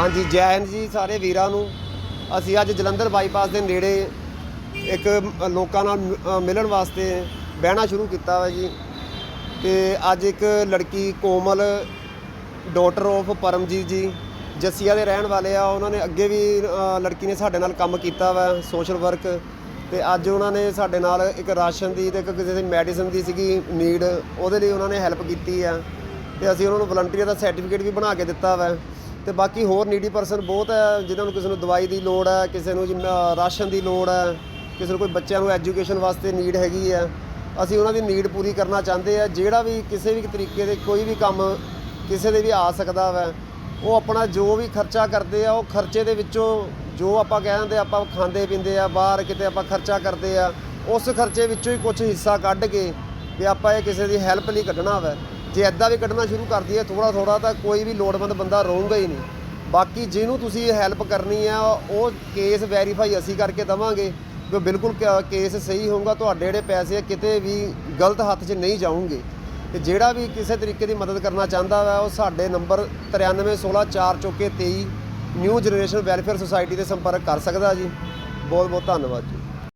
ਹਾਂਜੀ, ਜੈ ਹਿੰਦ ਜੀ ਸਾਰੇ ਵੀਰਾਂ ਨੂੰ। ਅਸੀਂ ਅੱਜ ਜਲੰਧਰ ਬਾਈਪਾਸ ਦੇ ਨੇੜੇ ਇੱਕ ਲੋਕਾਂ ਨਾਲ ਮਿਲਣ ਵਾਸਤੇ ਬਹਿਣਾ ਸ਼ੁਰੂ ਕੀਤਾ ਵਾ ਜੀ। ਤੇ ਅੱਜ ਇੱਕ ਲੜਕੀ ਕੋਮਲ ਡਾਟਰ ਆਫ ਪਰਮਜੀਤ ਜੀ, ਜੱਸੀਆ ਦੇ ਰਹਿਣ ਵਾਲੇ ਆ। ਉਹਨਾਂ ਨੇ ਅੱਗੇ ਵੀ ਲੜਕੀ ਨੇ ਸਾਡੇ ਨਾਲ ਕੰਮ ਕੀਤਾ ਵਾ ਸੋਸ਼ਲ ਵਰਕ ਤੇ ਅੱਜ ਉਹਨਾਂ ਨੇ ਸਾਡੇ ਨਾਲ ਇੱਕ ਰਾਸ਼ਨ ਦੀ ਤੇ ਇੱਕ ਕਿਸੇ ਦੀ ਮੈਡੀਸਨ ਦੀ ਸੀਗੀ ਨੀਡ ਉਹਦੇ ਲਈ ਉਹਨਾਂ ਨੇ ਹੈਲਪ ਕੀਤੀ ਆ। ਤੇ ਅਸੀਂ ਉਹਨਾਂ ਨੂੰ ਵਲੰਟੀਅਰ ਦਾ ਸਰਟੀਫਿਕੇਟ ਵੀ ਬਣਾ ਕੇ ਦਿੱਤਾ ਵਾ। ਤੇ ਬਾਕੀ ਹੋਰ ਨੀਡੀ ਪਰਸਨ ਬਹੁਤ ਹੈ ਜਿਨ੍ਹਾਂ ਨੂੰ ਕਿਸੇ ਨੂੰ ਦਵਾਈ ਦੀ ਲੋੜ ਹੈ ਕਿਸੇ ਨੂੰ ਜਿਵੇਂ, ਰਾਸ਼ਨ ਦੀ ਲੋੜ ਹੈ ਕਿਸੇ ਨੂੰ ਕੋਈ ਬੱਚਿਆਂ ਨੂੰ ਐਜੂਕੇਸ਼ਨ ਵਾਸਤੇ ਨੀਡ ਹੈਗੀ ਹੈ। ਅਸੀਂ ਉਹਨਾਂ ਦੀ ਨੀਡ ਪੂਰੀ ਕਰਨਾ ਚਾਹੁੰਦੇ ਆ ਜਿਹੜਾ ਵੀ ਕਿਸੇ ਵੀ ਤਰੀਕੇ ਦੇ ਕੋਈ ਵੀ ਕੰਮ ਕਿਸੇ ਦੇ ਵੀ ਆ ਸਕਦਾ ਵਾ ਉਹ ਆਪਣਾ ਜੋ ਵੀ ਖਰਚਾ ਕਰਦੇ ਆ ਉਹ ਖਰਚੇ ਦੇ ਵਿੱਚੋਂ ਜੋ ਆਪਾਂ ਕਹਿੰਦੇ ਆਪਾਂ ਖਾਂਦੇ ਪੀਂਦੇ ਆ ਬਾਹਰ ਕਿਤੇ ਆਪਾਂ ਖਰਚਾ ਕਰਦੇ ਆ ਉਸ ਖਰਚੇ ਵਿੱਚੋਂ ਹੀ ਕੁਝ ਹਿੱਸਾ ਕੱਢ ਕੇ ਵੀ ਆਪਾਂ ਇਹ ਕਿਸੇ ਦੀ ਹੈਲਪ ਲਈ ਕੱਢਣਾ ਵਾ। ਜੇ ਐਦਾਂ ਵੀ ਕੱਢਣਾ ਸ਼ੁਰੂ ਕਰ ਦਈਏ ਥੋੜਾ ਥੋੜਾ ਤਾਂ ਕੋਈ ਵੀ ਲੋੜਵੰਦ ਬੰਦਾ ਰਹੂਗਾ ਹੀ ਨਹੀਂ। ਬਾਕੀ ਜਿਹਨੂੰ ਤੁਸੀਂ ਹੈਲਪ ਕਰਨੀ ਆ, ਉਹ ਕੇਸ ਵੈਰੀਫਾਈ ਅਸੀਂ ਕਰਕੇ ਦਵਾਂਗੇ ਕਿ ਬਿਲਕੁਲ ਕੇਸ ਸਹੀ ਹੋਊਗਾ, ਤੁਹਾਡੇ ਜਿਹੜੇ ਪੈਸੇ ਆ, ਕਿਤੇ ਵੀ ਗਲਤ ਹੱਥ 'ਚ ਨਹੀਂ ਜਾਣਗੇ ਤੇ ਜਿਹੜਾ ਵੀ ਕਿਸੇ ਤਰੀਕੇ ਦੀ ਮਦਦ ਕਰਨਾ ਚਾਹੁੰਦਾ ਵਾ, ਉਹ ਸਾਡੇ number 93164423 new generation welfare society ਤੇ ਸੰਪਰਕ ਕਰ ਸਕਦਾ ਜੀ। ਬਹੁਤ ਬਹੁਤ ਧੰਨਵਾਦ ਜੀ।